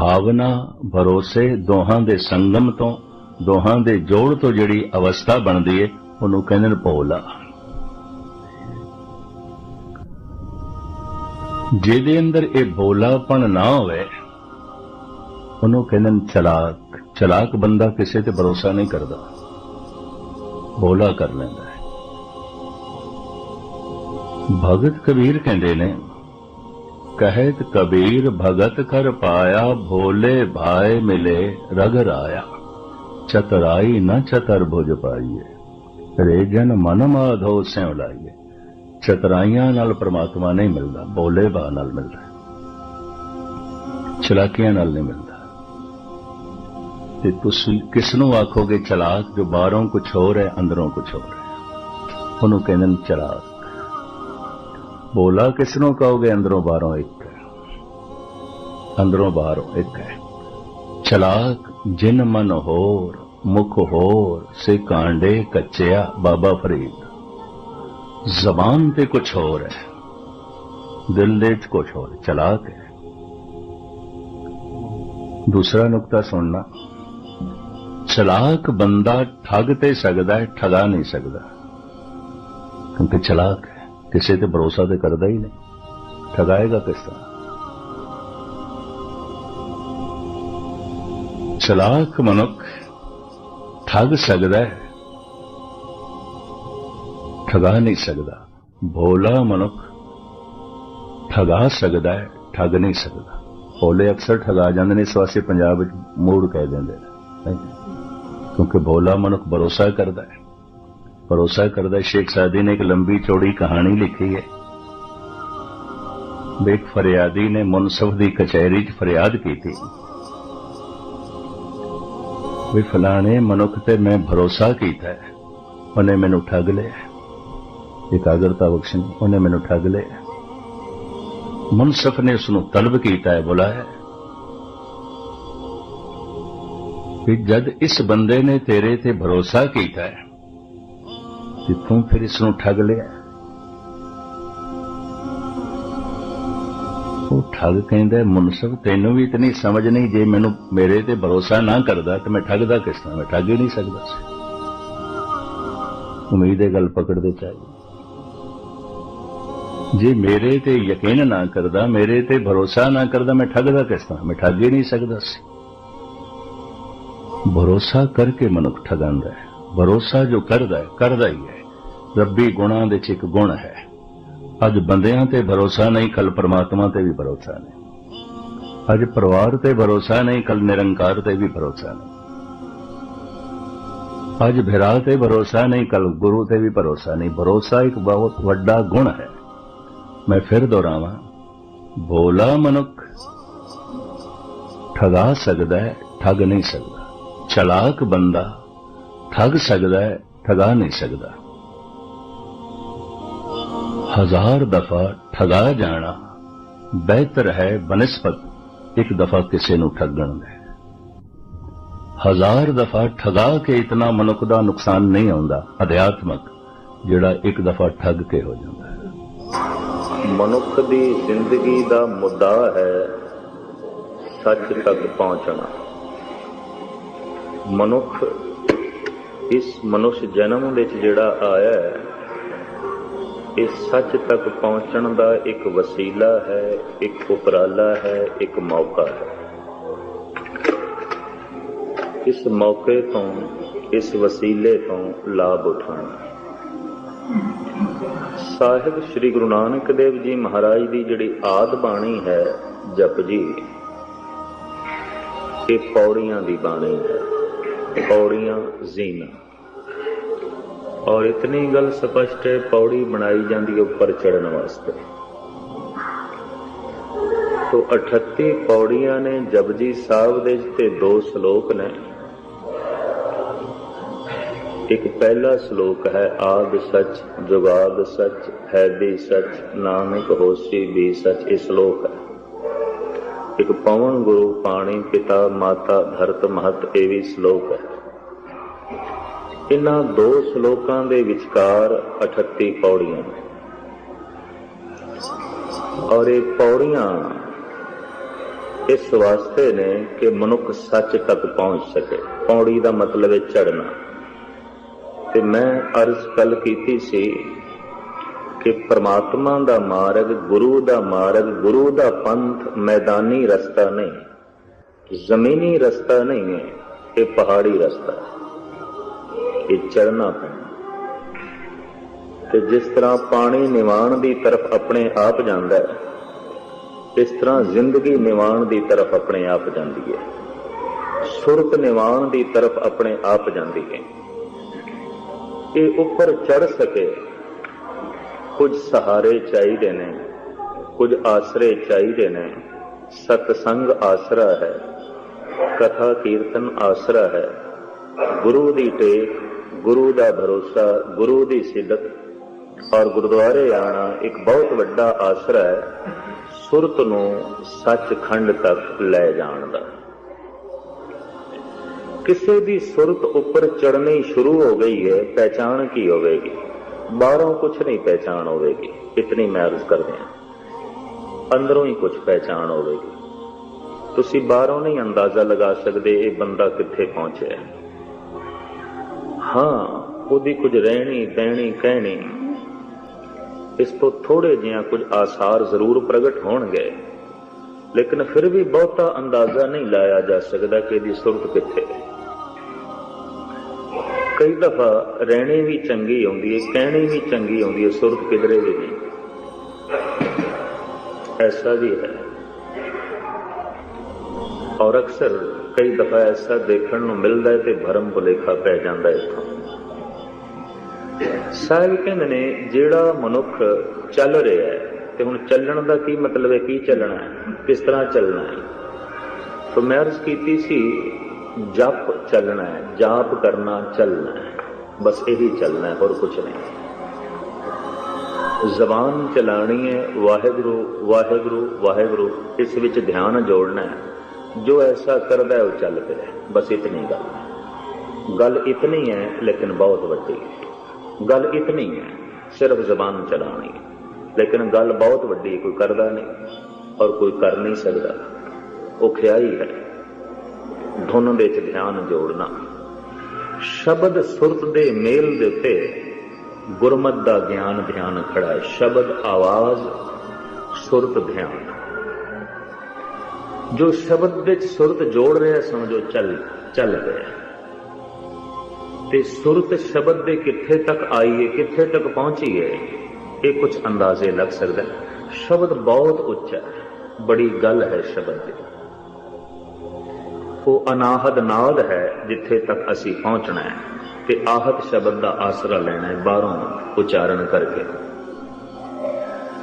ਭਾਵਨਾ, ਭਰੋਸੇ ਦੋਹਾਂ ਦੇ ਸੰਗਮ ਤੋਂ, ਦੋਹਾਂ ਦੇ ਜੋੜ ਤੋਂ ਜਿਹੜੀ ਅਵਸਥਾ ਬਣਦੀ ਹੈ ਉਹਨੂੰ ਕਹਿੰਦੇ ਨੇ ਭੋਲਾ। ਜਿਹਦੇ ਅੰਦਰ ਇਹ ਭੋਲਾਪਣ ਨਾ ਹੋਵੇ, ਉਹਨੂੰ ਕਹਿੰਦੇ ਨੇ ਚਲਾਕ। ਚਲਾਕ ਬੰਦਾ ਕਿਸੇ ਤੇ ਭਰੋਸਾ ਨਹੀਂ ਕਰਦਾ। ਭੋਲਾ ਕਰ ਲੈਂਦਾ ਹੈ। ਭਗਤ ਕਬੀਰ ਕਹਿੰਦੇ ਨੇ ਕਹਿਤ ਕਬੀਰ ਭਗਤ ਕਰ ਪਾਇਆ, ਭੋਲੇ ਭਾਏ ਮਿਲੇ ਰਗ ਰਾਇਆ। ਚਤਰਾਈ ਨ ਚਤਰ ਭੁਜ ਪਾਈਏ, ਰੇਜਨ ਮਨ ਮਾਧੋ ਸਿਉ ਲਾਈਏ। ਚਤਰਾਈਆਂ ਨਾਲ ਪ੍ਰਮਾਤਮਾ ਨਹੀਂ ਮਿਲਦਾ ਬੋਲੇ ਭਾ ਨਾਲ ਮਿਲਦਾ। ਹੈ। ਚਲਾਕੀਆਂ ਨਾਲ ਨਹੀਂ ਮਿਲਦਾ। ਤੇ ਤੁਸੀਂ ਕਿਸ ਨੂੰ ਆਖੋਗੇ ਚਲਾਕ, ਜੋ ਬਾਹਰੋਂ ਕੁਝ ਹੋਰ ਹੈ, ਅੰਦਰੋਂ ਕੁਝ ਹੋਰ ਹੈ? ਉਹਨੂੰ ਕਹਿੰਦੇ ਨੇ ਚਲਾਕ। ਬੋਲਾ ਕਿਸ ਨੂੰ ਕਹੋਗੇ ਅੰਦਰੋਂ ਬਾਹਰੋਂ ਇੱਕ? ਹੈ ਅੰਦਰੋਂ ਬਾਹਰੋਂ ਇੱਕ ਹੈ। ਚਲਾਕ ਜਿਨ ਮਨ ਹੋਰ, ਮੁਖ ਹੋਰ, ਸੇ ਕਾਂਡੇ ਕੱਚਿਆ ਬਾਬਾ ਫਰੀਦ। ਜ਼ਬਾਨ ਤੇ ਕੁਝ ਹੋਰ ਹੈ। ਦਿਲ ਦੇ ਚ ਕੁਝ ਹੋਰ, ਚਲਾਕ ਹੈ। ਦੂਸਰਾ ਨੁਕਤਾ ਸੁਣਨਾ। ਚਲਾਕ ਬੰਦਾ ਠੱਗ ਤੇ ਸਕਦਾ ਹੈ, ਠਗਾ ਨਹੀਂ ਸਕਦਾ। ਕਿਉਂਕਿ ਚਲਾਕ ਹੈ। ਕਿਸੇ ਤੇ ਭਰੋਸਾ ਤੇ ਕਰਦਾ ਹੀ ਨਹੀਂ। ਠਗਾਏਗਾ ਕਿਸ ਤਰ੍ਹਾਂ? ਚਲਾਕ ਮਨੁੱਖ ਠੱਗ ਸਕਦਾ ਹੈ। ਠਗਾ ਨਹੀਂ ਸਕਦਾ। ਭੋਲਾ ਮਨੁੱਖ ਠਗਾ ਸਕਦਾ ਹੈ, ਠੱਗ ਨਹੀਂ ਸਕਦਾ। ਭੋਲੇ ਅਕਸਰ ਠਗਾ ਜਾਂਦੇ ਨੇ, ਇਸ ਵਾਸਤੇ ਪੰਜਾਬ ਵਿੱਚ ਮੂੜ ਕਹਿ ਦਿੰਦੇ ਨੇ। ਕਿਉਂਕਿ ਭੋਲਾ ਮਨੁੱਖ ਭਰੋਸਾ ਕਰਦਾ ਹੈ। ਭਰੋਸਾ ਕਰਦਾ ਸ਼ੇਖ ਸਾਦੀ ਨੇ ਇੱਕ ਲੰਬੀ ਚੌੜੀ ਕਹਾਣੀ ਲਿਖੀ ਹੈ। ਵੀ ਇੱਕ ਫਰਿਆਦੀ ਨੇ ਮੁਨਸਫ ਦੀ ਕਚਹਿਰੀ 'ਚ ਫਰਿਆਦ ਕੀਤੀ। ਵੀ ਫਲਾਣੇ ਮਨੁੱਖ ਤੇ ਮੈਂ ਭਰੋਸਾ ਕੀਤਾ ਉਹਨੇ ਮੈਨੂੰ ਠੱਗ ਲਿਆ ਇਕਾਗਰਤਾ ਬਖਸ਼ਣ, ਉਹਨੇ ਮੈਨੂੰ ਠੱਗ ਲਿਆ ਮੁਨਸਫ ਨੇ ਉਸ ਨੂੰ ਤਲਬ ਕੀਤਾ ਹੈ, ਬੁਲਾਇਆ ਕਿ ਜਦ ਇਸ ਬੰਦੇ ਨੇ ਤੇਰੇ ਤੇ ਭਰੋਸਾ ਕੀਤਾ ਹੈ ਕਿ ਤੂੰ ਫਿਰ ਇਸ ਨੂੰ ਠੱਗ ਲਿਆ। ਉਹ ਠੱਗ ਕਹਿੰਦਾ ਮੁਨਸਫ ਤੈਨੂੰ ਵੀ ਇਤਨੀ ਸਮਝ ਨਹੀਂ ਜੇ ਮੈਨੂੰ ਮੇਰੇ ਤੇ ਭਰੋਸਾ ਨਾ ਕਰਦਾ ਤੇ ਮੈਂ ਠੱਗਦਾ ਕਿਸ ਤਰ੍ਹਾਂ? ਮੈਂ ਠੱਗ ਹੀ ਨਹੀਂ ਸਕਦਾ ਸੀ। ਉਮੀਦ ਇਹ ਗੱਲ ਪਕੜਦੇ ਚਾਹੀਏ ਜੇ ਮੇਰੇ ਤੇ ਯਕੀਨ ਨਾ ਕਰਦਾ, ਮੇਰੇ ਤੇ ਭਰੋਸਾ ਨਾ ਕਰਦਾ, ਮੈਂ ਠੱਗਦਾ ਕਿਸ ਤਰ੍ਹਾਂ? ਮੈਂ ਠੱਗ ਹੀ ਨਹੀਂ ਸਕਦਾ ਸੀ। ਭਰੋਸਾ ਕਰਕੇ ਮਨੁੱਖ ਠਗਾਂਦਾ ਹੈ। ਭਰੋਸਾ ਜੋ ਕਰਦਾ ਹੈ ਕਰਦਾ ਹੀ ਹੈ ਰੱਬੀ ਗੁਣਾਂ ਦੇ ਚ ਇੱਕ ਗੁਣ ਹੈ ਅੱਜ ਬੰਦਿਆਂ ਤੇ ਭਰੋਸਾ ਨਹੀਂ ਕੱਲ ਪਰਮਾਤਮਾ ਤੇ ਵੀ ਭਰੋਸਾ ਨਹੀਂ ਅੱਜ ਪਰਿਵਾਰ ਤੇ ਭਰੋਸਾ ਨਹੀਂ ਕੱਲ ਨਿਰੰਕਾਰ ਤੇ ਵੀ ਭਰੋਸਾ ਨਹੀਂ ਅੱਜ ਭਰਾ ਤੇ ਭਰੋਸਾ ਨਹੀਂ ਕੱਲ ਗੁਰੂ ਤੇ ਵੀ ਭਰੋਸਾ ਨਹੀਂ ਭਰੋਸਾ ਇੱਕ ਬਹੁਤ ਵੱਡਾ ਗੁਣ ਹੈ ਮੈਂ ਫਿਰ ਦੁਹਰਾਵਾਂ ਭੋਲਾ ਮਨੁੱਖ ਠਗਾ ਸਕਦਾ ਹੈ ਠੱਗ ਨਹੀਂ ਸਕਦਾ ਚਲਾਕ ਬੰਦਾ ਠੱਗ ਸਕਦਾ ਹੈ, ਠਗਾ ਨਹੀਂ ਸਕਦਾ। ਹਜ਼ਾਰ ਦਫਾ ਠਗਾ ਜਾਣਾ ਬਿਹਤਰ ਹੈ ਬਨਸਪਤ ਇੱਕ ਦਫਾ ਕਿਸੇ ਨੂੰ ਠੱਗਣ ਦੇ। ਹਜ਼ਾਰ ਦਫਾ ਠਗਾ ਕੇ ਇਤਨਾ ਮਨੁੱਖ ਦਾ ਨੁਕਸਾਨ ਨਹੀਂ ਆਉਂਦਾ, ਅਧਿਆਤਮਕ, ਜਿਹੜਾ ਇੱਕ ਦਫਾ ਠੱਗ ਕੇ ਹੋ ਜਾਂਦਾ ਹੈ। ਮਨੁੱਖ ਦੀ ਜ਼ਿੰਦਗੀ ਦਾ ਮੁੱਦਾ ਹੈ ਸੱਚ ਤੱਕ ਪਹੁੰਚਣਾ। ਮਨੁੱਖ ਇਸ ਮਨੁੱਖ ਜਨਮ ਵਿੱਚ ਜਿਹੜਾ ਆਇਆ ਹੈ, ਇਹ ਸੱਚ ਤੱਕ ਪਹੁੰਚਣ ਦਾ ਇੱਕ ਵਸੀਲਾ ਹੈ, ਇੱਕ ਉਪਰਾਲਾ ਹੈ, ਇੱਕ ਮੌਕਾ ਹੈ। ਇਸ ਮੌਕੇ ਤੋਂ, ਇਸ ਵਸੀਲੇ ਤੋਂ ਲਾਭ ਉਠਾਉਣਾ। ਸਾਹਿਬ ਸ੍ਰੀ ਗੁਰੂ ਨਾਨਕ ਦੇਵ ਜੀ ਮਹਾਰਾਜ ਦੀ ਜਿਹੜੀ ਆਦ ਬਾਣੀ ਹੈ, ਜਪ ਜੀ, ਇਹ ਪੌੜੀਆਂ ਦੀ ਬਾਣੀ ਹੈ, ਪੌੜੀਆਂ ਜ਼ੀਨਾ। ਔਰ ਇਤਨੀ ਗੱਲ ਸਪਸ਼ਟ ਹੈ, ਪੌੜੀ ਬਣਾਈ ਜਾਂਦੀ ਹੈ ਉੱਪਰ ਚੜਨ ਵਾਸਤੇ। ਤੋ 38 ਪੌੜੀਆਂ ਨੇ ਜਪਜੀ ਸਾਹਿਬ ਦੇ ਤੇ ਦੋ ਸ਼ਲੋਕ ਨੇ। ਇੱਕ ਪਹਿਲਾ ਸ਼ਲੋਕ ਹੈ, ਆਦ ਸੱਚ, ਜੁਗਾਦ ਸੱਚ ਹੈ ਵੀ ਸੱਚ, ਨਾਨਕ ਹੋਸੀ ਵੀ ਸੱਚ, ਇਹ ਸ਼ਲੋਕ ਹੈ। ਇੱਕ ਪਵਨ ਗੁਰੂ, ਪਾਣੀ, ਪਿਤਾ, ਮਾਤਾ, ਧਰਤ, ਮਹਤ, ਇਹ ਵੀ ਸ਼ਲੋਕ ਹੈ। ਇਹਨਾਂ ਦੋ ਸ਼ਲੋਕਾਂ ਦੇ ਵਿਚਕਾਰ 38 ਪੌੜੀਆਂ ਨੇ। ਔਰ ਇਹ ਪੌੜੀਆਂ ਇਸ ਵਾਸਤੇ ਨੇ ਕਿ ਮਨੁੱਖ ਸੱਚ ਤੱਕ ਪਹੁੰਚ ਸਕੇ। ਪੌੜੀ ਦਾ ਮਤਲਬ ਹੈ ਚੜਨਾ ਤੇ ਮੈਂ ਅਰਜ਼ ਕੱਲ ਕੀਤੀ ਸੀ ਕਿ ਪ੍ਰਮਾਤਮਾ ਦਾ ਮਾਰਗ, ਗੁਰੂ ਦਾ ਮਾਰਗ, ਗੁਰੂ ਦਾ ਪੰਥ ਮੈਦਾਨੀ ਰਸਤਾ ਨਹੀਂ, ਜ਼ਮੀਨੀ ਰਸਤਾ ਨਹੀਂ ਹੈ, ਇਹ ਪਹਾੜੀ ਰਸਤਾ ਹੈ। ਇਹ ਚੜਨਾ ਪੈਣਾ। ਤੇ ਜਿਸ ਤਰ੍ਹਾਂ ਪਾਣੀ ਨਿਵਾਣ ਦੀ ਤਰਫ ਆਪਣੇ ਆਪ ਜਾਂਦਾ ਹੈ, ਇਸ ਤਰ੍ਹਾਂ ਜ਼ਿੰਦਗੀ ਨਿਵਾਣ ਦੀ ਤਰਫ ਆਪਣੇ ਆਪ ਜਾਂਦੀ ਹੈ। ਸੁਰਤ ਨਿਵਾਣ ਦੀ ਤਰਫ ਆਪਣੇ ਆਪ ਜਾਂਦੀ ਹੈ। ਇਹ ਉੱਪਰ ਚੜ ਸਕੇ, ਕੁਝ ਸਹਾਰੇ ਚਾਹੀਦੇ ਨੇ, ਕੁਝ ਆਸਰੇ ਚਾਹੀਦੇ ਨੇ। ਸਤਸੰਗ ਆਸਰਾ ਹੈ, ਕਥਾ ਕੀਰਤਨ ਆਸਰਾ ਹੈ, ਗੁਰੂ ਦੀ ਟੇਕ ਗੁਰੂ ਦਾ ਭਰੋਸਾ, ਗੁਰੂ ਦੀ ਸਿੱਧਤ ਔਰ ਗੁਰਦੁਆਰੇ ਆਣਾ ਇੱਕ ਬਹੁਤ ਵੱਡਾ ਆਸਰਾ ਹੈ, ਸੁਰਤ ਨੂੰ ਸੱਚਖੰਡ ਤੱਕ ਲੈ ਜਾਣ ਦਾ। ਕਿਸੇ ਦੀ ਸੁਰਤ ਉੱਪਰ ਚੜ੍ਹਨੀ ਸ਼ੁਰੂ ਹੋ ਗਈ ਹੈ, ਪਹਿਚਾਣ ਕੀ ਹੋਵੇਗੀ? ਬਾਹਰੋਂ ਕੁਝ ਨਹੀਂ ਪਹਿਚਾਣ ਹੋਵੇਗੀ, ਇਤਨੀ ਮੈਂ ਅਰਜ਼ ਕਰਦੇ ਹਾਂ। ਅੰਦਰੋਂ ਹੀ ਕੁਝ ਪਹਿਚਾਣ ਹੋਵੇਗੀ। ਤੁਸੀਂ ਬਾਹਰੋਂ ਨਹੀਂ ਅੰਦਾਜ਼ਾ ਲਗਾ ਸਕਦੇ ਇਹ ਬੰਦਾ ਕਿੱਥੇ ਪਹੁੰਚਿਆ ਹੈ। ਹਾਂ, ਉਹਦੀ ਕੁਝ ਰਹਿਣੀ, ਬਹਿਣੀ, ਕਹਿਣੀ। ਇਸ ਤੋਂ ਥੋੜੇ ਜਿਹਾ ਕੁਝ ਆਸਾਰ ਜ਼ਰੂਰ ਪ੍ਰਗਟ ਹੋਣਗੇ। ਲੇਕਿਨ ਫਿਰ ਵੀ ਬਹੁਤਾ ਅੰਦਾਜ਼ਾ ਨਹੀਂ ਲਾਇਆ ਜਾ ਸਕਦਾ ਕਿ ਇਹਦੀ ਸੁਰਤ ਕਿੱਥੇ। ਹੈ ਕਈ ਦਫਾ ਰਹਿਣੀ ਵੀ ਚੰਗੀ ਆਉਂਦੀ ਹੈ ਕਹਿਣੀ ਵੀ ਚੰਗੀ ਆਉਂਦੀ ਹੈ ਸੁਰਤ ਕਿਧਰੇ ਵੀ ਨਹੀਂ। ਐਸਾ ਵੀ ਹੈ। ਔਰ ਅਕਸਰ ਕਈ ਦਫਾ ਐਸਾ ਦੇਖਣ ਨੂੰ ਮਿਲਦਾ ਹੈ ਤੇ ਭਰਮ ਭੁਲੇਖਾ ਪੈ ਜਾਂਦਾ ਹੈ ਇੱਥੋਂ। ਸਾਹਿਬ ਕਹਿੰਦੇ ਨੇ, ਜਿਹੜਾ ਮਨੁੱਖ ਚੱਲ ਰਿਹਾ ਹੈ, ਤੇ ਹੁਣ ਚੱਲਣ ਦਾ ਕੀ ਮਤਲਬ ਹੈ, ਕੀ ਚੱਲਣਾ ਹੈ, ਕਿਸ ਤਰ੍ਹਾਂ ਚੱਲਣਾ ਹੈ? ਤਾਂ ਮੈਂ ਅਰਜ਼ ਕੀਤੀ ਸੀ, ਜਪ ਚੱਲਣਾ ਹੈ, ਜਾਪ ਕਰਨਾ ਚੱਲਣਾ ਹੈ, ਬਸ ਇਹੀ ਚੱਲਣਾ ਹੈ, ਹੋਰ ਕੁਝ ਨਹੀਂ। ਜ਼ਬਾਨ ਚਲਾਣੀ ਹੈ, ਵਾਹਿਗੁਰੂ ਵਾਹਿਗੁਰੂ ਵਾਹਿਗੁਰੂ, ਇਸ ਵਿੱਚ ਧਿਆਨ ਜੋੜਨਾ ਹੈ। ਜੋ ਐਸਾ ਕਰਦਾ ਹੈ, ਉਹ ਚੱਲ ਪਿਆ ਬਸ ਇਤਨੀ ਗੱਲ ਗੱਲ ਇਤਨੀ ਹੈ, ਲੇਕਿਨ ਬਹੁਤ ਵੱਡੀ ਹੈ। ਗੱਲ ਇਤਨੀ ਹੈ, ਸਿਰਫ ਜ਼ਬਾਨ ਚਲਾਉਣੀ ਹੈ। ਲੇਕਿਨ ਗੱਲ ਬਹੁਤ ਵੱਡੀ ਕੋਈ ਕਰਦਾ ਨਹੀਂ ਔਰ ਕੋਈ ਕਰ ਨਹੀਂ ਸਕਦਾ। ਉਹ ਖਿਆਈ ਹੈ ਧੁਨ ਵਿੱਚ ਧਿਆਨ ਜੋੜਨਾ। ਸ਼ਬਦ ਸੁਰਤ ਦੇ ਮੇਲ ਦੇ ਉੱਤੇ ਗੁਰਮਤ ਦਾ ਗਿਆਨ ਧਿਆਨ ਖੜਾ ਹੈ। ਸ਼ਬਦ ਆਵਾਜ਼, ਸੁਰਤ ਧਿਆਨ। ਜੋ ਸ਼ਬਦ ਵਿੱਚ ਸੁਰਤ ਜੋੜ ਰਿਹਾ, ਸਮਝੋ ਚੱਲ ਚੱਲ ਰਿਹਾ। ਤੇ ਸੁਰਤ ਸ਼ਬਦ ਦੇ ਕਿੱਥੇ ਤੱਕ ਆਈ ਹੈ ਕਿੱਥੇ ਤੱਕ ਪਹੁੰਚੀ ਹੈ ਇਹ ਕੁਝ ਅੰਦਾਜ਼ੇ ਲੱਗ ਸਕਦਾ ਸ਼ਬਦ ਬਹੁਤ ਉੱਚਾ ਹੈ, ਬੜੀ ਗੱਲ ਹੈ ਸ਼ਬਦ ਦੀ। ਉਹ ਅਨਾਹਦ ਨਾਦ ਹੈ ਜਿੱਥੇ ਤੱਕ ਅਸੀਂ ਪਹੁੰਚਣਾ ਹੈ ਤੇ ਆਹਤ ਸ਼ਬਦ ਦਾ ਆਸਰਾ ਲੈਣਾ ਹੈ ਬਾਹਰੋਂ ਉਚਾਰਨ ਕਰਕੇ।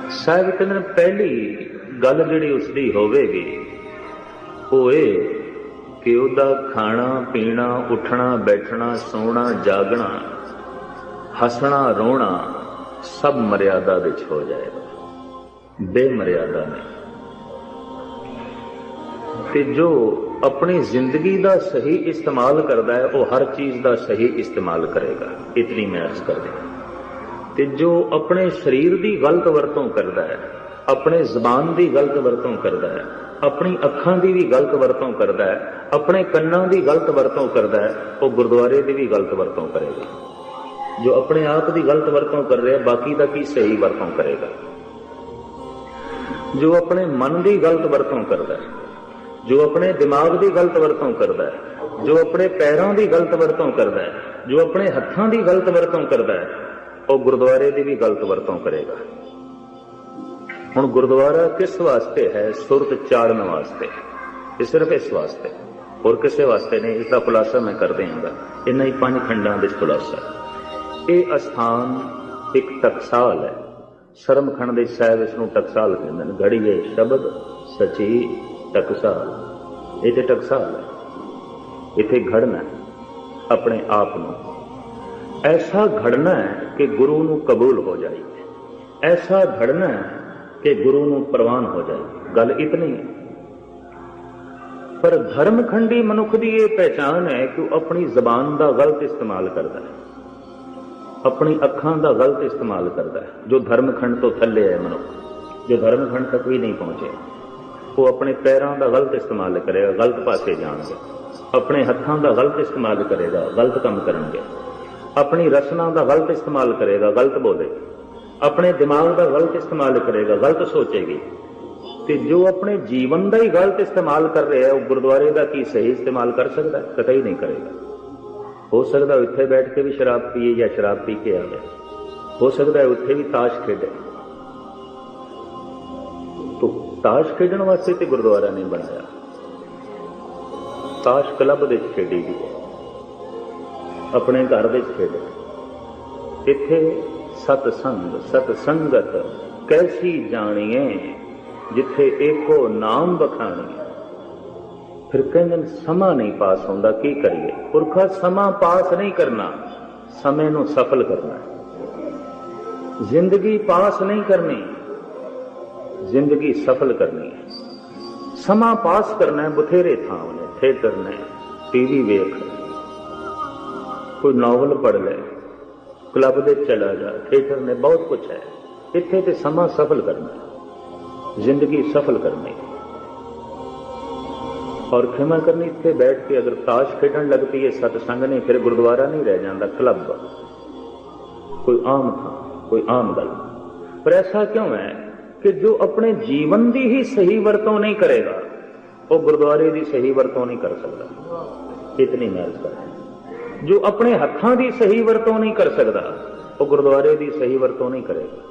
ਸਾਹਿਬ ਕਹਿੰਦੇ ਨੇ ਪਹਿਲੀ ਗੱਲ ਜਿਹੜੀ ਉਸ ਦੀ ਹੋਵੇਗੀ ਉਹ ਇਹ ਕਿ ਉਹਦਾ ਖਾਣਾ, ਪੀਣਾ, ਉੱਠਣਾ, ਬੈਠਣਾ, ਸੌਣਾ, ਜਾਗਣਾ, ਹੱਸਣਾ, ਰੋਣਾ, ਸਭ ਮਰਿਆਦਾ ਵਿੱਚ ਹੋ ਜਾਏਗਾ। ਬੇਮਰਿਆਦਾ ਨਹੀਂ। ਤੇ ਜੋ ਆਪਣੀ ਜ਼ਿੰਦਗੀ ਦਾ ਸਹੀ ਇਸਤੇਮਾਲ ਕਰਦਾ ਹੈ, ਉਹ ਹਰ ਚੀਜ਼ ਦਾ ਸਹੀ ਇਸਤੇਮਾਲ ਕਰੇਗਾ। ਇਤਨੀ ਮੈਂ ਅਰਜ਼ ਕਰਦੇ ਤੇ ਜੋ ਆਪਣੇ ਸਰੀਰ ਦੀ ਗਲਤ ਵਰਤੋਂ ਕਰਦਾ ਹੈ, ਆਪਣੇ ਜ਼ਬਾਨ ਦੀ ਗਲਤ ਵਰਤੋਂ ਕਰਦਾ ਹੈ ਆਪਣੀ ਅੱਖਾਂ ਦੀ ਵੀ ਗਲਤ ਵਰਤੋਂ ਕਰਦਾ ਹੈ, ਆਪਣੇ ਕੰਨਾਂ ਦੀ ਗਲਤ ਵਰਤੋਂ ਕਰਦਾ ਹੈ, ਉਹ ਗੁਰਦੁਆਰੇ ਦੀ ਵੀ ਗਲਤ ਵਰਤੋਂ ਕਰੇਗਾ। ਜੋ ਆਪਣੇ ਆਪ ਦੀ ਗਲਤ ਵਰਤੋਂ ਕਰ ਰਿਹਾ, ਬਾਕੀ ਦਾ ਕੀ ਸਹੀ ਵਰਤੋਂ ਕਰੇਗਾ? ਜੋ ਆਪਣੇ ਮਨ ਦੀ ਗਲਤ ਵਰਤੋਂ ਕਰਦਾ ਹੈ, ਜੋ ਆਪਣੇ ਦਿਮਾਗ ਦੀ ਗਲਤ ਵਰਤੋਂ ਕਰਦਾ ਹੈ, ਜੋ ਆਪਣੇ ਪੈਰਾਂ ਦੀ ਗਲਤ ਵਰਤੋਂ ਕਰਦਾ ਹੈ, ਜੋ ਆਪਣੇ ਹੱਥਾਂ ਦੀ ਗਲਤ ਵਰਤੋਂ ਕਰਦਾ ਹੈ, ਉਹ ਗੁਰਦੁਆਰੇ ਦੀ ਵੀ ਗਲਤ ਵਰਤੋਂ ਕਰੇਗਾ। ਹੁਣ ਗੁਰਦੁਆਰਾ ਕਿਸ ਵਾਸਤੇ ਹੈ? ਸੁਰਤ ਚਾੜਨ ਵਾਸਤੇ। ਇਹ ਸਿਰਫ ਇਸ ਵਾਸਤੇ। ਹੋਰ ਕਿਸੇ ਵਾਸਤੇ ਨਹੀਂ। ਇਸ ਦਾ ਖੁਲਾਸਾ ਮੈਂ ਕਰ ਦਿਆਂਗਾ। ਇਹਨਾਂ ਹੀ ਪੰਜ ਖੰਡਾਂ ਵਿੱਚ ਖੁਲਾਸਾ। ਇਹ ਅਸਥਾਨ ਇੱਕ ਟਕਸਾਲ ਹੈ। ਸ਼ਰਮਖੰਡ ਦੇ ਸਾਹਿਬ ਇਸ ਨੂੰ ਟਕਸਾਲ ਕਹਿੰਦੇ ਨੇ। ਗੜੀਏ ਸ਼ਬਦ, ਸਚੀ ਟਕਸਾਲ। ਇਹ ਤੇ ਟਕਸਾਲ ਹੈ। ਇੱਥੇ ਘੜਨਾ ਆਪਣੇ ਆਪ ਨੂੰ। ਐਸਾ ਘੜਨਾ ਹੈ ਕਿ ਗੁਰੂ ਨੂੰ ਕਬੂਲ ਹੋ ਜਾਏ। ਐਸਾ ਘੜਨਾ ਕਿ ਗੁਰੂ ਨੂੰ ਪ੍ਰਵਾਨ ਹੋ ਜਾਏ। ਗੱਲ ਇਤਨੀ ਹੈ। ਪਰ ਧਰਮ ਖੰਡੀ ਮਨੁੱਖ ਦੀ ਇਹ ਪਹਿਚਾਨ ਹੈ ਕਿ ਉਹ ਆਪਣੀ ਜ਼ਬਾਨ ਦਾ ਗਲਤ ਇਸਤੇਮਾਲ ਕਰਦਾ ਹੈ। ਆਪਣੀ ਅੱਖਾਂ ਦਾ ਗਲਤ ਇਸਤੇਮਾਲ ਕਰਦਾ ਹੈ। ਜੋ ਧਰਮਖੰਡ ਤੋਂ ਥੱਲੇ ਹੈ ਮਨੁੱਖ, ਜੋ ਧਰਮ ਖੰਡ ਤੱਕ ਵੀ ਨਹੀਂ ਪਹੁੰਚੇ ਉਹ ਆਪਣੇ ਪੈਰਾਂ ਦਾ ਗਲਤ ਇਸਤੇਮਾਲ ਕਰੇਗਾ, ਗਲਤ ਪਾਸੇ ਜਾਣਗੇ। ਆਪਣੇ ਹੱਥਾਂ ਦਾ ਗਲਤ ਇਸਤੇਮਾਲ ਕਰੇਗਾ, ਗਲਤ ਕੰਮ ਕਰਨਗੇ। ਆਪਣੀ ਰਸਨਾ ਦਾ ਗਲਤ ਇਸਤੇਮਾਲ ਕਰੇਗਾ, ਗਲਤ ਬੋਲੇਗਾ। ਆਪਣੇ ਦਿਮਾਗ ਦਾ ਗਲਤ ਇਸਤੇਮਾਲ ਕਰੇਗਾ, ਗਲਤ ਸੋਚੇਗੀ। ਤੇ ਜੋ ਆਪਣੇ ਜੀਵਨ ਦਾ ਹੀ ਗਲਤ ਇਸਤੇਮਾਲ ਕਰ ਰਿਹਾ ਹੈ, ਉਹ ਗੁਰਦੁਆਰੇ ਦਾ ਕੀ ਸਹੀ ਇਸਤੇਮਾਲ ਕਰ ਸਕਦਾ ਹੈ? ਕਤਈ ਨਹੀਂ ਕਰੇਗਾ। ਹੋ ਸਕਦਾ ਉੱਥੇ ਬੈਠ ਕੇ ਵੀ ਸ਼ਰਾਬ ਪੀਏ ਜਾਂ ਸ਼ਰਾਬ ਪੀ ਕੇ ਆਵੇ ਹੋ ਸਕਦਾ ਉੱਥੇ ਵੀ ਤਾਸ਼ ਖੇਡੇ। ਤੋ ਤਾਸ਼ ਖੇਡਣ ਵਾਸਤੇ ਤੇ ਗੁਰਦੁਆਰਾ ਨਹੀਂ ਬਣਾਇਆ। ਤਾਸ਼ ਕਲੱਬ ਦੇ ਵਿੱਚ ਖੇਡੀ ਗਈ ਆਪਣੇ ਘਰ ਵਿੱਚ ਖੇਡੇ। ਇੱਥੇ ਸਤ ਸੰਗ ਸਤ ਸੰਗਤ ਕੈਸੀ ਜਾਣੀਏ ਜਿੱਥੇ ਏਕੋ ਨਾਮ ਬਖਾਣੀਏ ਫਿਰ ਕਹਿੰਦੇ ਨੇ, ਸਮਾਂ ਨਹੀਂ ਪਾਸ ਹੁੰਦਾ, ਕੀ ਕਰੀਏ? ਪੁਰਖਾ ਸਮਾਂ ਪਾਸ ਨਹੀਂ ਕਰਨਾ, ਸਮੇਂ ਨੂੰ ਸਫਲ ਕਰਨਾ ਹੈ। ਜ਼ਿੰਦਗੀ ਪਾਸ ਨਹੀਂ ਕਰਨੀ, ਜ਼ਿੰਦਗੀ ਸਫਲ ਕਰਨੀ ਹੈ। ਸਮਾਂ ਪਾਸ ਕਰਨਾ ਹੈ, ਬਥੇਰੇ ਥਾਂ ਨੇ, ਥੀਏਟਰ ਨੇ, ਟੀਵੀ ਵੇਖ, ਕੋਈ ਨਾਵਲ ਪੜ੍ਹ ਲੈ। ਕਲੱਬ ਦੇ ਚਲਾ ਜਾ, ਥੀਏਟਰ ਨੇ ਬਹੁਤ ਕੁਝ ਹੈ। ਇੱਥੇ ਤੇ ਸਮਾਂ ਸਫਲ ਕਰਨਾ, ਜ਼ਿੰਦਗੀ ਸਫਲ ਕਰਨੀ। ਔਰ ਖਿਮਾ ਕਰਨੀ, ਇੱਥੇ ਬੈਠ ਕੇ ਅਗਰ ਤਾਸ਼ ਖੇਡਣ ਲੱਗ ਪਈਏ, ਸਤਸੰਗ ਨਹੀਂ, ਫਿਰ ਗੁਰਦੁਆਰਾ ਨਹੀਂ ਰਹਿ ਜਾਂਦਾ, ਕਲੱਬ। ਕੋਈ ਆਮ ਥਾਂ, ਕੋਈ ਆਮ ਗੱਲ। ਪਰ ਐਸਾ ਕਿਉਂ ਹੈ ਕਿ ਜੋ ਆਪਣੇ ਜੀਵਨ ਦੀ ਹੀ ਸਹੀ ਵਰਤੋਂ ਨਹੀਂ ਕਰੇਗਾ, ਉਹ ਗੁਰਦੁਆਰੇ ਦੀ ਸਹੀ ਵਰਤੋਂ ਨਹੀਂ ਕਰ ਸਕਦਾ। ਇਤਨੀ ਮਿਹਨਤ ਕਰ। ਜੋ ਆਪਣੇ ਹੱਥਾਂ ਦੀ ਸਹੀ ਵਰਤੋਂ ਨਹੀਂ ਕਰ ਸਕਦਾ, ਉਹ ਗੁਰਦੁਆਰੇ ਦੀ ਸਹੀ ਵਰਤੋਂ ਨਹੀਂ ਕਰੇਗਾ।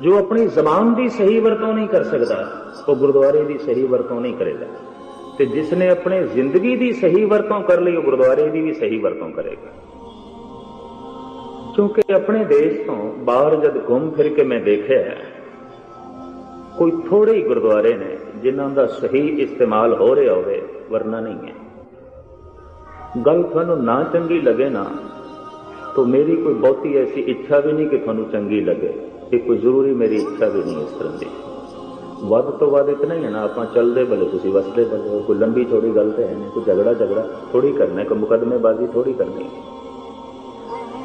ਜੋ ਆਪਣੀ ਜ਼ਬਾਨ ਦੀ ਸਹੀ ਵਰਤੋਂ ਨਹੀਂ ਕਰ ਸਕਦਾ, ਉਹ ਗੁਰਦੁਆਰੇ ਦੀ ਸਹੀ ਵਰਤੋਂ ਨਹੀਂ ਕਰੇਗਾ। ਤੇ ਜਿਸ ਨੇ ਆਪਣੇ ਜ਼ਿੰਦਗੀ ਦੀ ਸਹੀ ਵਰਤੋਂ ਕਰ ਲਈ, ਉਹ ਗੁਰਦੁਆਰੇ ਦੀ ਵੀ ਸਹੀ ਵਰਤੋਂ ਕਰੇਗਾ। ਕਿਉਂਕਿ ਆਪਣੇ ਦੇਸ਼ ਤੋਂ ਬਾਹਰ ਜਦ ਘੁੰਮ ਫਿਰ ਕੇ ਮੈਂ ਦੇਖਿਆ ਕੋਈ ਥੋੜੇ ਹੀ ਗੁਰਦੁਆਰੇ ਨੇ ਜਿਨ੍ਹਾਂ ਦਾ ਸਹੀ ਇਸਤੇਮਾਲ ਹੋ ਰਿਹਾ ਹੋਵੇ, ਵਰਨਾ ਨਹੀਂ ਹੈ। ਗੱਲ ਤੁਹਾਨੂੰ ਨਾ ਚੰਗੀ ਲੱਗੇ ਨਾ, ਤਾਂ ਮੇਰੀ ਕੋਈ ਬਹੁਤੀ ਐਸੀ ਇੱਛਾ ਵੀ ਨਹੀਂ ਕਿ ਤੁਹਾਨੂੰ ਚੰਗੀ ਲੱਗੇ ਇਹ ਕੋਈ ਜ਼ਰੂਰੀ ਮੇਰੀ ਇੱਛਾ ਵੀ ਨਹੀਂ ਇਸ ਤਰ੍ਹਾਂ ਦੀ। ਵੱਧ ਤੋਂ ਵੱਧ ਇਤਨਾ ਹੀ ਹੈ ਨਾ, ਆਪਾਂ ਚੱਲਦੇ ਭਲੇ, ਤੁਸੀਂ ਵਸਦੇ ਭਲੇ ਕੋਈ ਲੰਬੀ ਚੌੜੀ ਗੱਲ ਤੇ ਹੈ ਨਹੀਂ, ਕੋਈ ਝਗੜਾ ਝਗੜਾ ਥੋੜੀ ਕਰਨਾ ਕੋਈ ਮੁਕਦਮੇਬਾਜ਼ੀ ਥੋੜੀ ਕਰਨੀ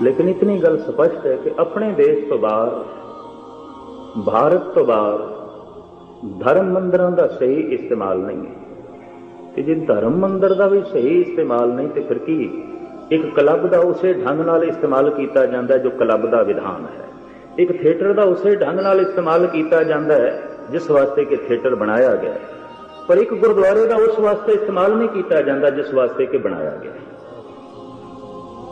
ਲੇਕਿਨ ਇਤਨੀ ਗੱਲ ਸਪਸ਼ਟ ਹੈ ਕਿ ਆਪਣੇ ਦੇਸ਼ ਤੋਂ ਬਾਹਰ, ਭਾਰਤ ਤੋਂ ਬਾਹਰ, ਧਰਮ ਮੰਦਰਾਂ ਦਾ ਸਹੀ ਇਸਤੇਮਾਲ ਨਹੀਂ ਹੈ। ਤੇ ਜੇ ਧਰਮ ਮੰਦਰ ਦਾ ਵੀ ਸਹੀ ਇਸਤੇਮਾਲ ਨਹੀਂ ਤੇ ਫਿਰ ਕੀ? ਇੱਕ ਕਲੱਬ ਦਾ ਉਸੇ ਢੰਗ ਨਾਲ ਇਸਤੇਮਾਲ ਕੀਤਾ ਜਾਂਦਾ ਜੋ ਕਲੱਬ ਦਾ ਵਿਧਾਨ ਹੈ। ਇੱਕ ਥੀਏਟਰ ਦਾ ਉਸੇ ਢੰਗ ਨਾਲ ਇਸਤੇਮਾਲ ਕੀਤਾ ਜਾਂਦਾ ਹੈ ਜਿਸ ਵਾਸਤੇ ਕਿ ਥੀਏਟਰ ਬਣਾਇਆ ਗਿਆ ਹੈ। ਪਰ ਇੱਕ ਗੁਰਦੁਆਰੇ ਦਾ ਉਸ ਵਾਸਤੇ ਇਸਤੇਮਾਲ ਨਹੀਂ ਕੀਤਾ ਜਾਂਦਾ ਜਿਸ ਵਾਸਤੇ ਕਿ ਬਣਾਇਆ ਗਿਆ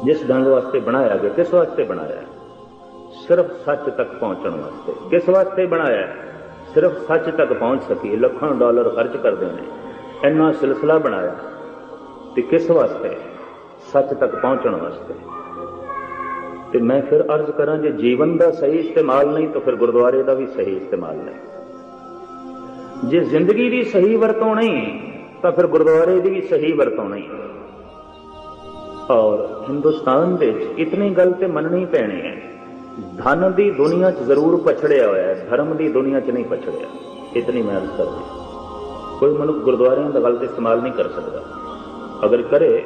ਜਿਸ ਢੰਗ ਵਾਸਤੇ ਬਣਾਇਆ ਗਿਆ, ਕਿਸ ਵਾਸਤੇ ਬਣਾਇਆ ਸਿਰਫ ਸੱਚ ਤੱਕ ਪਹੁੰਚਣ ਵਾਸਤੇ। ਕਿਸ ਵਾਸਤੇ ਬਣਾਇਆ ਸਿਰਫ ਸੱਚ ਤੱਕ ਪਹੁੰਚ ਸਕੀ ਲੱਖਾਂ ਡਾਲਰ ਖਰਚ ਕਰਦੇ ਨੇ। ਇੰਨਾ ਸਿਲਸਿਲਾ ਬਣਾਇਆ ਤੇ ਕਿਸ ਵਾਸਤੇ? ਸੱਚ ਤੱਕ ਪਹੁੰਚਣ ਵਾਸਤੇ। ਤੇ ਮੈਂ ਫਿਰ ਅਰਜ਼ ਕਰਾਂ, ਜੇ ਜੀਵਨ ਦਾ ਸਹੀ ਇਸਤੇਮਾਲ ਨਹੀਂ, ਤਾਂ ਫਿਰ ਗੁਰਦੁਆਰੇ ਦਾ ਵੀ ਸਹੀ ਇਸਤੇਮਾਲ ਨਹੀਂ। ਜੇ ਜ਼ਿੰਦਗੀ ਦੀ ਸਹੀ ਵਰਤੋਂ ਨਹੀਂ, ਤਾਂ ਫਿਰ ਗੁਰਦੁਆਰੇ ਦੀ ਵੀ ਸਹੀ ਵਰਤੋਂ ਨਹੀਂ। ਔਰ ਹਿੰਦੁਸਤਾਨ ਵਿੱਚ ਇਤਨੀ ਗੱਲ ਤੇ ਮੰਨਣੀ ਪੈਣੀ ਹੈ। ਧਨ ਦੀ ਦੁਨੀਆ 'ਚ ਜ਼ਰੂਰ ਪਛੜਿਆ ਹੋਇਆ ਹੈ, ਧਰਮ ਦੀ ਦੁਨੀਆ 'ਚ ਨਹੀਂ ਪਛੜਿਆ। ਇਤਨੀ ਮੈਂ ਅਰਜ਼ ਕਰਦੀ ਕੋਈ ਮਨੁੱਖ ਗੁਰਦੁਆਰਿਆਂ ਦਾ ਗਲਤ ਇਸਤੇਮਾਲ ਨਹੀਂ ਕਰ ਸਕਦਾ। ਅਗਰ ਕਰੇ,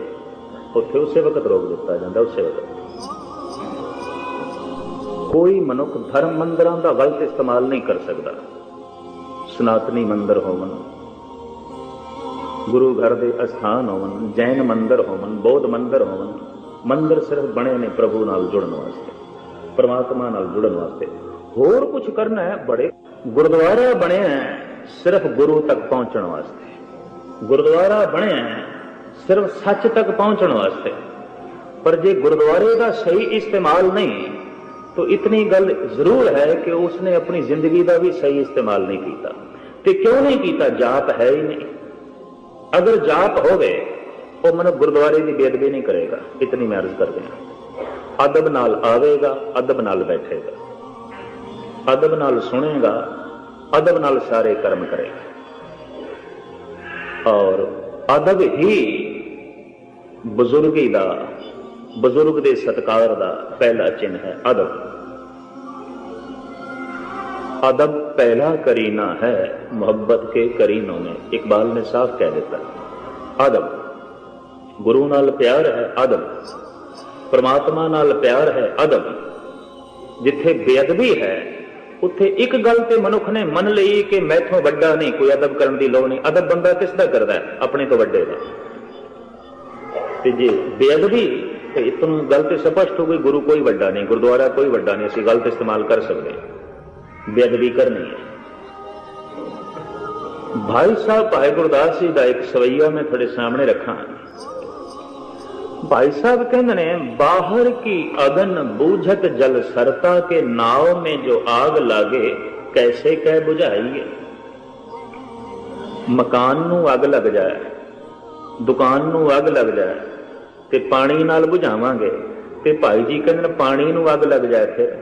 ਉੱਥੇ ਉਸੇ ਵਕਤ ਰੋਕ ਦਿੱਤਾ ਜਾਂਦਾ, ਉਸੇ ਵਕਤ ਕੋਈ ਮਨੁੱਖ ਧਰਮ ਮੰਦਰਾਂ ਦਾ ਗਲਤ ਇਸਤੇਮਾਲ ਨਹੀਂ ਕਰ ਸਕਦਾ। ਸਨਾਤਨੀ ਮੰਦਰ ਹੋਵਨ ਗੁਰੂ ਘਰ ਦੇ ਅਸਥਾਨ ਹੋਵਨ ਜੈਨ ਮੰਦਰ ਹੋਵਨ ਬੌਧ ਮੰਦਰ ਹੋਵਨ ਮੰਦਰ ਸਿਰਫ ਬਣੇ ਨੇ ਪ੍ਰਭੂ ਨਾਲ ਜੁੜਨ ਵਾਸਤੇ, ਪਰਮਾਤਮਾ ਨਾਲ ਜੁੜਨ ਵਾਸਤੇ। ਹੋਰ ਕੁਝ ਕਰਨਾ ਹੈ, ਬੜੇ ਗੁਰਦੁਆਰਾ ਬਣੇ ਹੈ। ਸਿਰਫ ਗੁਰੂ ਤੱਕ ਪਹੁੰਚਣ ਵਾਸਤੇ। ਗੁਰਦੁਆਰਾ ਬਣਿਆ ਸਿਰਫ ਸੱਚ ਤੱਕ ਪਹੁੰਚਣ ਵਾਸਤੇ। ਪਰ ਜੇ ਗੁਰਦੁਆਰੇ ਦਾ ਸਹੀ ਇਸਤੇਮਾਲ ਨਹੀਂ, ਤਾਂ ਇਤਨੀ ਗੱਲ ਜ਼ਰੂਰ ਹੈ ਕਿ ਉਸਨੇ ਆਪਣੀ ਜ਼ਿੰਦਗੀ ਦਾ ਵੀ ਸਹੀ ਇਸਤੇਮਾਲ ਨਹੀਂ ਕੀਤਾ। ਤੇ ਕਿਉਂ ਨਹੀਂ ਕੀਤਾ? ਜਾਪ ਹੈ ਹੀ ਨਹੀਂ। ਅਗਰ ਜਾਪ ਹੋਵੇ, ਉਹ ਮਨ ਗੁਰਦੁਆਰੇ ਦੀ ਬੇਅਦਬੀ ਨਹੀਂ ਕਰੇਗਾ। ਇਤਨੀ ਮੈਂ ਕਰਦੇ ਹਾਂ। ਅਦਬ ਨਾਲ ਆਵੇਗਾ, ਅਦਬ ਨਾਲ ਬੈਠੇਗਾ। ਅਦਬ ਨਾਲ ਸੁਣੇਗਾ ਅਦਬ ਨਾਲ ਸਾਰੇ ਕਰਮ ਕਰੇ ਔਰ ਅਦਬ ਹੀ ਬਜ਼ੁਰਗੀ ਦਾ, ਬਜ਼ੁਰਗ ਦੇ ਸਤਕਾਰ ਦਾ ਪਹਿਲਾ ਚਿੰਨ ਹੈ, ਅਦਬ। ਅਦਬ ਪਹਿਲਾ ਕਰੀਨਾ ਹੈ, ਮੁਹੱਬਤ ਕੇ ਕਰੀਨੋ ਨੇ ਇਕਬਾਲ ਨੇ ਸਾਫ਼ ਕਹਿ ਦਿੱਤਾ, ਅਦਬ। ਗੁਰੂ ਨਾਲ ਪਿਆਰ ਹੈ, ਅਦਬ। ਪਰਮਾਤਮਾ ਨਾਲ ਪਿਆਰ ਹੈ, ਅਦਬ। ਜਿੱਥੇ ਬੇਅਦਬੀ ਹੈ ਉੱਥੇ ਇੱਕ ਗੱਲ ਤੇ ਮਨੁੱਖ ਨੇ ਮੰਨ ਲਈ ਕਿ ਮੈਥੋਂ ਵੱਡਾ ਨਹੀਂ, ਕੋਈ ਅਦਬ ਕਰਨ ਦੀ ਲੋੜ ਨਹੀਂ। ਅਦਬ ਬੰਦਾ ਕਿਸ ਦਾ ਕਰਦਾ ਹੈ? ਆਪਣੇ ਤੋਂ ਵੱਡੇ ਦਾ। ਤੇ ਜੇ ਬੇਅਦਬੀ, ਤੇ ਇਤਨ ਗੱਲ ਤੇ ਸਪਸ਼ਟ ਹੋ ਗਈ, ਗੁਰੂ ਕੋਈ ਵੱਡਾ ਨਹੀਂ, ਗੁਰਦੁਆਰਾ ਕੋਈ ਵੱਡਾ ਨਹੀਂ, ਅਸੀਂ ਗਲਤ ਇਸਤੇਮਾਲ ਕਰ ਸਕਦੇ ਬੇਅਦਬੀ ਕਰਨੀ ਹੈ। ਭਾਈ ਸਾਹਿਬ, ਭਾਈ ਗੁਰਦਾਸ ਜੀ ਦਾ ਇੱਕ ਸਵਈਆ ਮੈਂ ਤੁਹਾਡੇ ਸਾਹਮਣੇ ਰੱਖਾਂ। ਭਾਈ ਸਾਹਿਬ ਕਹਿੰਦੇ ਨੇ, ਬਾਹਰ ਕੀ ਅਗਨ ਬੂਝਤ ਜਲ ਸਰਤਾ ਕੇ ਨਾਉ ਮੇ ਜੋ ਆਗ ਲਾਗੇ, ਕੈਸੇ ਕਹਿ ਬੁਝਾਈਏ? ਮਕਾਨ ਨੂੰ ਅੱਗ ਲੱਗ ਜਾਏ, ਦੁਕਾਨ ਨੂੰ ਅੱਗ ਲੱਗ ਜਾਏ, ਤੇ ਪਾਣੀ ਨਾਲ ਬੁਝਾਵਾਂਗੇ, ਤੇ ਭਾਈ ਜੀ ਕਹਿੰਦੇ ਨੇ, ਪਾਣੀ ਨੂੰ ਅੱਗ ਲੱਗ ਜਾਏ ਫਿਰ।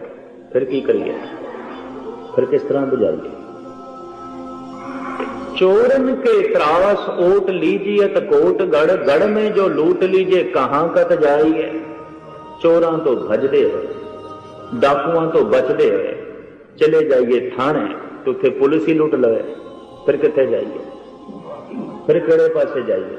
ਫਿਰ ਕੀ ਕਰੀਏ? ਫਿਰ ਕਿਸ ਤਰ੍ਹਾਂ ਬੁਝਾਈਏ? चोरन के त्रास ओट लीजिए कोट गढ़ गढ़ में जो लूट लीजिए, कहाँ कत जाइए? चोरा तो भजदे हो, डाकुआ तो बचते हो। चले जाइए थाने तो फिर पुलिस ही लूट लवे। फिर कितने जाइए? फिर कड़े पासे जाइए?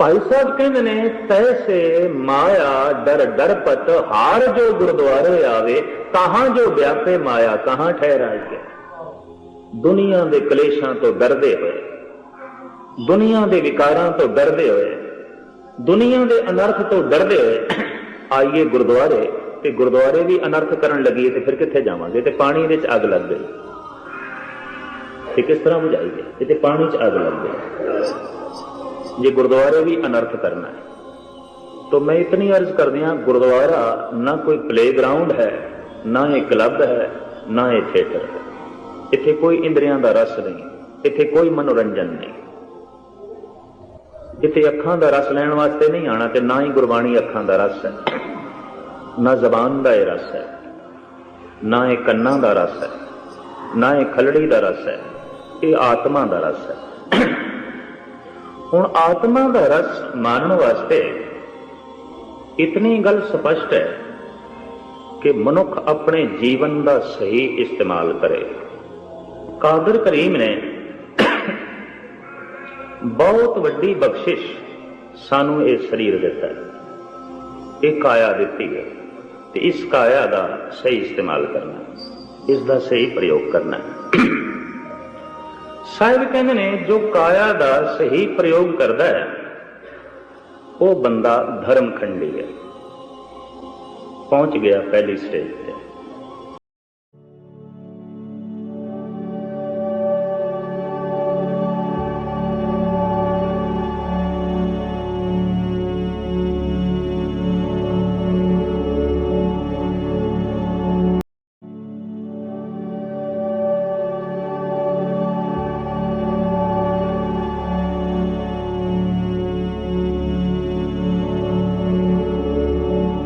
भाई साहब कहें तैसे माया डर डर पत हार जो गुरुद्वारे आवे, कहाँ जो व्यापे माया, कहाँ ठहराए ਦੁਨੀਆ ਦੇ ਕਲੇਸ਼ਾਂ ਤੋਂ ਡਰਦੇ ਹੋਏ, ਦੁਨੀਆ ਦੇ ਵਿਕਾਰਾਂ ਤੋਂ ਡਰਦੇ ਹੋਏ, ਦੁਨੀਆ ਦੇ ਅਨਰਥ ਤੋਂ ਡਰਦੇ ਹੋਏ, ਆਈਏ ਗੁਰਦੁਆਰੇ ਤੇ ਗੁਰਦੁਆਰੇ ਵੀ ਅਨਰਥ ਕਰਨ ਲੱਗੀਏ ਤੇ ਫਿਰ ਕਿੱਥੇ ਜਾਵਾਂਗੇ? ਤੇ ਪਾਣੀ ਵਿੱਚ ਅੱਗ ਲੱਗ ਗਈ। ਤੇ ਕਿਸ ਤਰ੍ਹਾਂ ਬੁਝਾਈਏ ਇਹ ਤੇ ਪਾਣੀ 'ਚ ਅੱਗ ਲੱਗ ਗਈ। ਜੇ ਗੁਰਦੁਆਰੇ ਵੀ ਅਨਰਥ ਕਰਨਾ ਹੈ, ਤਾਂ ਮੈਂ ਇਤਨੀ ਅਰਜ਼ ਕਰਦਿਆਂ ਗੁਰਦੁਆਰਾ ਨਾ ਕੋਈ ਪਲੇਗਰਾਉਂਡ ਹੈ, ਨਾ ਇਹ ਕਲੱਬ ਹੈ, ਨਾ ਇਹ ਥੀਏਟਰ ਹੈ। ਇੱਥੇ ਕੋਈ ਇੰਦਰੀਆਂ ਦਾ ਰਸ ਨਹੀਂ, ਇੱਥੇ ਕੋਈ ਮਨੋਰੰਜਨ ਨਹੀਂ। ਇੱਥੇ ਅੱਖਾਂ ਦਾ ਰਸ ਲੈਣ ਵਾਸਤੇ ਨਹੀਂ ਆਣਾ ਤੇ ਨਾ ਹੀ ਗੁਰਬਾਣੀ ਅੱਖਾਂ ਦਾ ਰਸ ਹੈ, ਨਾ ਜ਼ਬਾਨ ਦਾ ਇਹ ਰਸ ਹੈ, ਨਾ ਇਹ ਕੰਨਾਂ ਦਾ ਰਸ ਹੈ, ਨਾ ਇਹ ਖਲੜੀ ਦਾ ਰਸ ਹੈ, ਇਹ ਆਤਮਾ ਦਾ ਰਸ ਹੈ। ਹੁਣ ਆਤਮਾ ਦਾ ਰਸ ਮਾਨਣ ਵਾਸਤੇ ਇਤਨੀ ਗੱਲ ਸਪਸ਼ਟ ਹੈ ਕਿ ਮਨੁੱਖ ਆਪਣੇ ਜੀਵਨ ਦਾ ਸਹੀ ਇਸਤੇਮਾਲ ਕਰੇ। ਕਾਦਰ ਕਰੀਮ ਨੇ ਬਹੁਤ ਵੱਡੀ ਬਖਸ਼ਿਸ਼ ਸਾਨੂੰ ਇਹ ਸਰੀਰ ਦਿੱਤਾ ਇਹ ਕਾਇਆ ਦਿੱਤੀ ਹੈ ਤੇ ਇਸ ਕਾਇਆ ਦਾ ਸਹੀ ਇਸਤੇਮਾਲ ਕਰਨਾ ਹੈ। ਇਸ ਦਾ ਸਹੀ ਪ੍ਰਯੋਗ ਕਰਨਾ ਸਾਹਿਬ ਕਹਿੰਦੇ ਨੇ, ਜੋ ਕਾਇਆ ਦਾ ਸਹੀ ਪ੍ਰਯੋਗ ਕਰਦਾ ਹੈ, ਉਹ ਬੰਦਾ ਧਰਮ ਖੰਡੀ ਹੈ। ਪਹੁੰਚ ਗਿਆ ਪਹਿਲੀ ਸਟੇਜ ਤੇ।